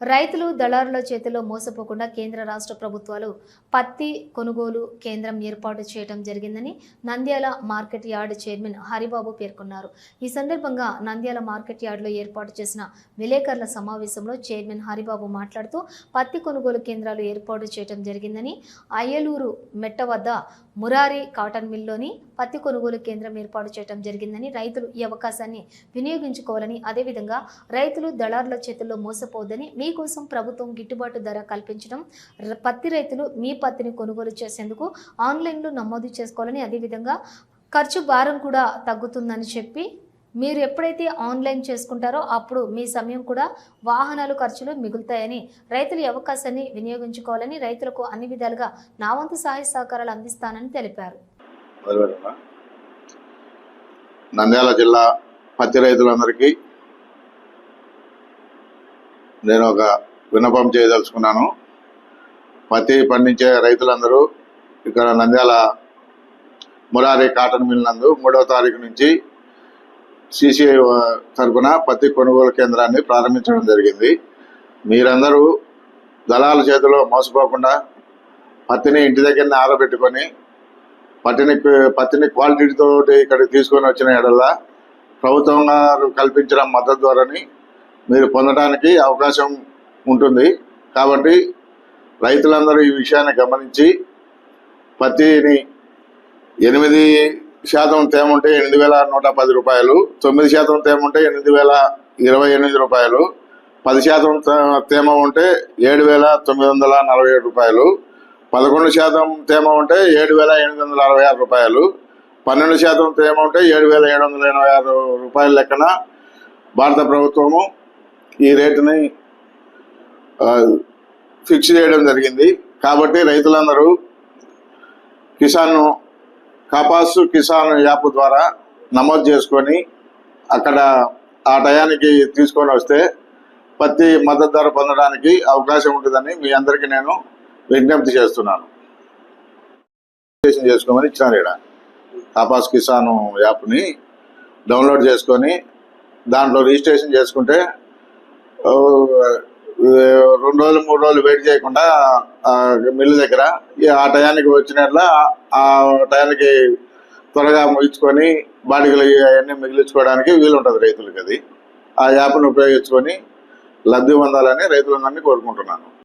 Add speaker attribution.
Speaker 1: రైతులు దళారుల చేతిలో మోసపోకుండా కేంద్ర రాష్ట్ర ప్రభుత్వాలు పత్తి కొనుగోలు కేంద్రం ఏర్పాటు చేయడం జరిగిందని Nandyal market yard chairman Haribabu పేర్కొన్నారు. ఈ సందర్భంగా నంద్యాల మార్కెట్ యార్డ్లో ఏర్పాటు చేసిన విలేకరుల సమావేశంలో చైర్మన్ హరిబాబు మాట్లాడుతూ పత్తి కొనుగోలు కేంద్రాలు ఏర్పాటు చేయడం జరిగిందని అయ్యలూరు మెట్ట వద్ద మురారి కాటన్ మిల్లోని పత్తి కొనుగోలు కేంద్రం ఏర్పాటు చేయడం జరిగిందని రైతులు ఈ అవకాశాన్ని వినియోగించుకోవాలని అదేవిధంగా రైతులు దళారుల చేతుల్లో మోసపోవద్దని మీకోసం ప్రభుత్వం గిట్టుబాటు ధర కల్పించడం ర- పత్తి రైతులు మీ పత్తిని కొనుగోలు చేసేందుకు ఆన్లైన్లో నమోదు చేసుకోవాలని అదేవిధంగా ఖర్చు భారం కూడా తగ్గుతుందని చెప్పి మీరు ఎప్పుడైతే ఆన్లైన్ చేసుకుంటారో అప్పుడు మీ సమయం కూడా వాహనాలు ఖర్చులు మిగులుతాయని రైతులు అవకాశాన్ని వినియోగించుకోవాలని రైతులకు అన్ని విధాలుగా నా వంతు సహాయ సహకారాలు అందిస్తానని తెలిపారు.
Speaker 2: నంద్యాల జిల్లా పత్తి రైతులందరికీ నేను ఒక విన్నపం చేయదలుచుకున్నాను. పత్తి పండించే రైతులందరూ ఇక్కడ నంద్యాల మురారి కాటన్ మిల్ నందు మూడవ తారీఖు నుంచి సిసిఐ తరఫున పత్తి కొనుగోలు కేంద్రాన్ని ప్రారంభించడం జరిగింది. మీరందరూ దళాల చేతిలో మోసపోకుండా పత్తిని ఇంటి దగ్గరనే ఆరబెట్టుకొని పత్తిని పత్తిని క్వాలిటీతో ఇక్కడికి తీసుకొని వచ్చిన ఎడల ప్రభుత్వం గారు కల్పించిన మద్దతు ద్వారాని మీరు పొందడానికి అవకాశం ఉంటుంది. కాబట్టి రైతులందరూ ఈ విషయాన్ని గమనించి పత్తిని ఎనిమిది శాతం తేమ ఉంటే ఎనిమిది వేల నూట పది రూపాయలు తొమ్మిది శాతం తేమ ఉంటే ఎనిమిది వేల ఇరవై ఎనిమిది రూపాయలు పది శాతం తే- తేమ ఉంటే ఏడు వేల తొమ్మిది వందల నలభై ఏడు రూపాయలు పదకొండు శాతం తేమ ఉంటే ఏడు వేల ఎనిమిది వందల అరవై ఆరు రూపాయలు పన్నెండు శాతం తేమ ఉంటే ఏడు వేల ఏడు వందల ఎనభై ఆరు రూపాయల లెక్కన భారత ప్రభుత్వము ఈ రేటుని ఫిక్స్ చేయడం జరిగింది. కాబట్టి రైతులందరూ కిసాన్ కపాసు కిసాన్ యాప్ ద్వారా నమోదు చేసుకొని అక్కడ ఆ టయానికి తీసుకొని వస్తే పత్తి మద్దతు ధర పొందడానికి అవకాశం ఉంటుందని మీ అందరికీ నేను విజ్ఞప్తి చేస్తున్నాను. రిజిస్ట్రేషన్ చేసుకోమని ఇచ్చాను ఇక్కడ. కపాస్ కిసాన్ యాప్ని డౌన్లోడ్ చేసుకొని దాంట్లో రిజిస్ట్రేషన్ చేసుకుంటే రెండు రోజులు మూడు రోజులు వెయిట్ చేయకుండా మిల్లు దగ్గర ఆ టయానికి వచ్చినట్ల ఆ టయానికి త్వరగా ముగించుకొని బాడిగలు అవన్నీ మిగిలించుకోవడానికి వీలుంటుంది రైతులకి అది. ఆ యాప్ను ఉపయోగించుకొని లబ్ధి పొందాలని రైతులందరినీ కోరుకుంటున్నాను.